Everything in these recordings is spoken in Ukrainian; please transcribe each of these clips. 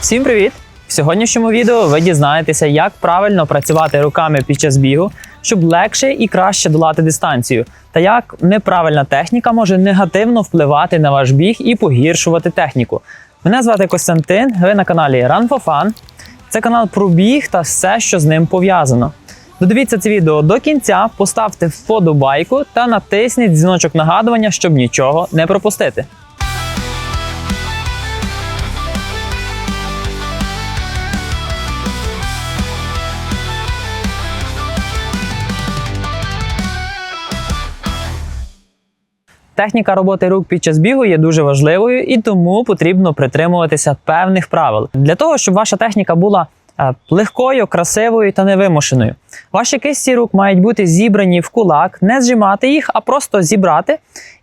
Всім привіт! В сьогоднішньому відео ви дізнаєтеся, як правильно працювати руками під час бігу, щоб легше і краще долати дистанцію, та як неправильна техніка може негативно впливати на ваш біг і погіршувати техніку. Мене звати Костянтин, ви на каналі Run for Fun. Це канал про біг та все, що з ним пов'язано. Додивіться це відео до кінця, поставте вподобайку та натисніть дзвіночок нагадування, щоб нічого не пропустити. Техніка роботи рук під час бігу є дуже важливою і тому потрібно притримуватися певних правил для того, щоб ваша техніка була легкою, красивою та невимушеною. Ваші кисті рук мають бути зібрані в кулак, не зжимати їх, а просто зібрати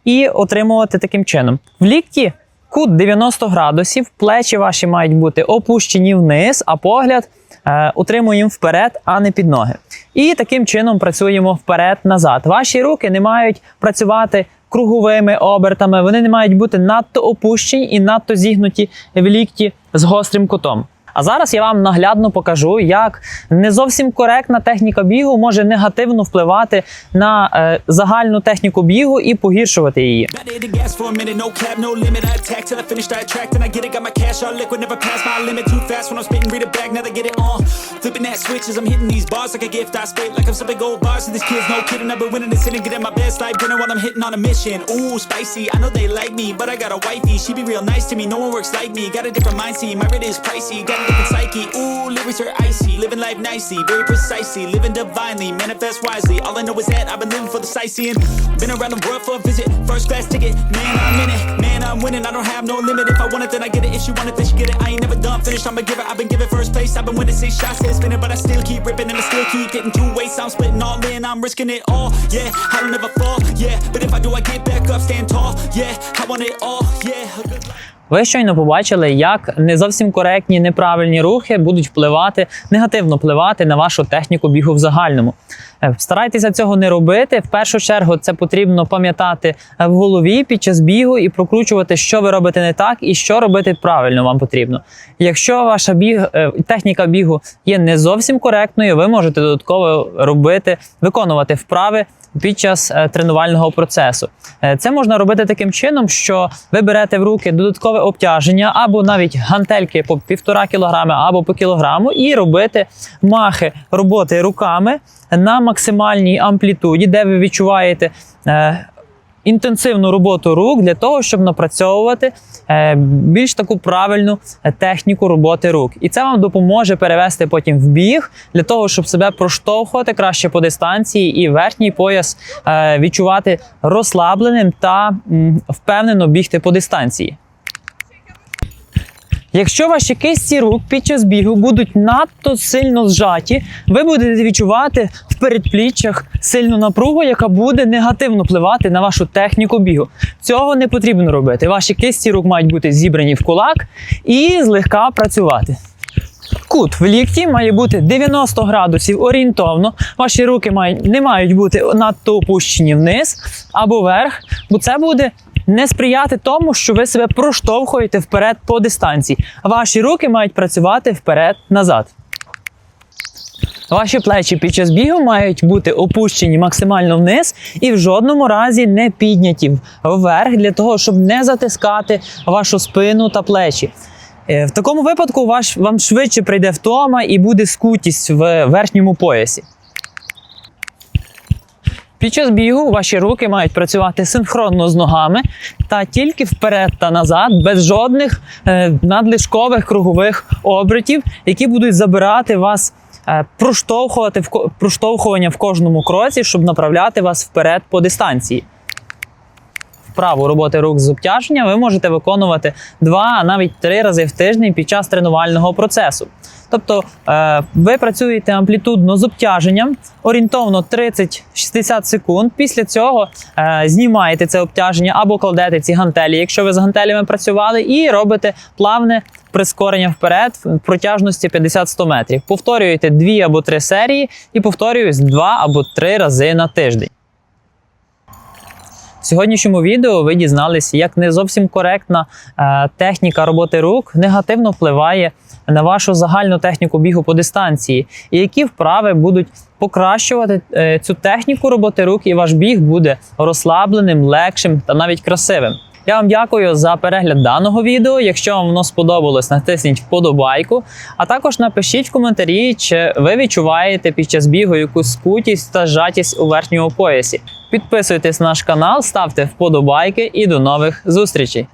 і отримувати таким чином. В лікті кут 90 градусів, плечі ваші мають бути опущені вниз, а погляд е, утримуємо вперед, а не під ноги. І таким чином працюємо вперед-назад. Ваші руки не мають працювати круговими обертами, вони не мають бути надто опущені і надто зігнуті в лікті з гострим кутом. А зараз я вам наглядно покажу, як не зовсім коректна техніка бігу може негативно впливати на е, загальну техніку бігу і погіршувати її. Got a different mindset, my rate is pricey. Got different psyche. Ooh, lyrics are icy, living life nicely, very precisely, living divinely, manifest wisely. All I know is that I've been living for the sightseeing. Been around the world for a visit, first class ticket. Man, I'm in it, man, I'm winning. I don't have no limit. If I want it, then I get it. If she want it, then she get it. I ain't never done finished. I'm a giver. I've been giving first place. I've been winning six shots, head spinning, but I still keep ripping and I still keep hitting two weights. I'm splitting all in, I'm risking it all. Yeah, I don't ever fall. Yeah, but if I do, I get back up, stand tall. Yeah, I want it all. Yeah. Ви щойно побачили, як не зовсім коректні неправильні рухи будуть впливати, негативно впливати на вашу техніку бігу в загальному. Е, Старайтеся цього не робити. В першу чергу це потрібно пам'ятати е, в голові під час бігу і прокручувати, що ви робите не так і що робити правильно вам потрібно. Якщо ваша біг, е, техніка бігу є не зовсім коректною, ви можете додатково робити, виконувати вправи під час тренувального процесу. Це можна робити таким чином, що ви берете в руки додаткове обтяження або навіть гантельки по півтора кілограми або по кілограму, і робити махи роботи руками на максимальній амплітуді, де ви відчуваєте. е, Інтенсивну роботу рук для того, щоб напрацьовувати е, більш таку правильну е, техніку роботи рук, і це вам допоможе перевести потім в біг для того, щоб себе проштовхувати краще по дистанції і верхній пояс е, відчувати розслабленим та м, впевнено бігти по дистанції. Якщо ваші кисті рук під час бігу будуть надто сильно зжаті, ви будете відчувати в передпліччях сильну напругу, яка буде негативно впливати на вашу техніку бігу. Цього не потрібно робити. Ваші кисті рук мають бути зібрані в кулак і злегка працювати. Кут в лікті має бути 90 градусів орієнтовно. Ваші руки мають, не мають бути надто опущені вниз або вверх, бо це буде не сприяти тому, що ви себе проштовхуєте вперед по дистанції. Ваші руки мають працювати вперед-назад. Ваші плечі під час бігу мають бути опущені максимально вниз і в жодному разі не підняті вверх для того, щоб не затискати вашу спину та плечі. Е, В такому випадку ваш, вам швидше прийде втома і буде скутість в верхньому поясі. Під час бігу ваші руки мають працювати синхронно з ногами та тільки вперед та назад, без жодних е, надлишкових кругових обертів, які будуть забирати вас, е, проштовхувати проштовхування в кожному кроці, щоб направляти вас вперед по дистанції. Вправу роботи рук з обтяження ви можете виконувати два, а навіть три рази в тиждень під час тренувального процесу. Тобто е, ви працюєте амплітудно з обтяженням орієнтовно 30-60 секунд. Після цього е, знімаєте це обтяження або кладете ці гантелі, якщо ви з гантелями працювали, і робите плавне прискорення вперед в протяжності 50-100 метрів. Повторюєте дві або три серії і повторююсь два або три рази на тиждень. Сьогоднішньому відео ви дізналися, як не зовсім коректна е, техніка роботи рук негативно впливає на вашу загальну техніку бігу по дистанції, і які вправи будуть покращувати е, цю техніку роботи рук, і ваш біг буде розслабленим, легшим та навіть красивим. Я вам дякую за перегляд даного відео. Якщо вам воно сподобалось, натисніть вподобайку. А також напишіть в коментарі, чи ви відчуваєте під час бігу якусь скутість та зжатість у верхньому поясі. Підписуйтесь на наш канал, ставте вподобайки і до нових зустрічей.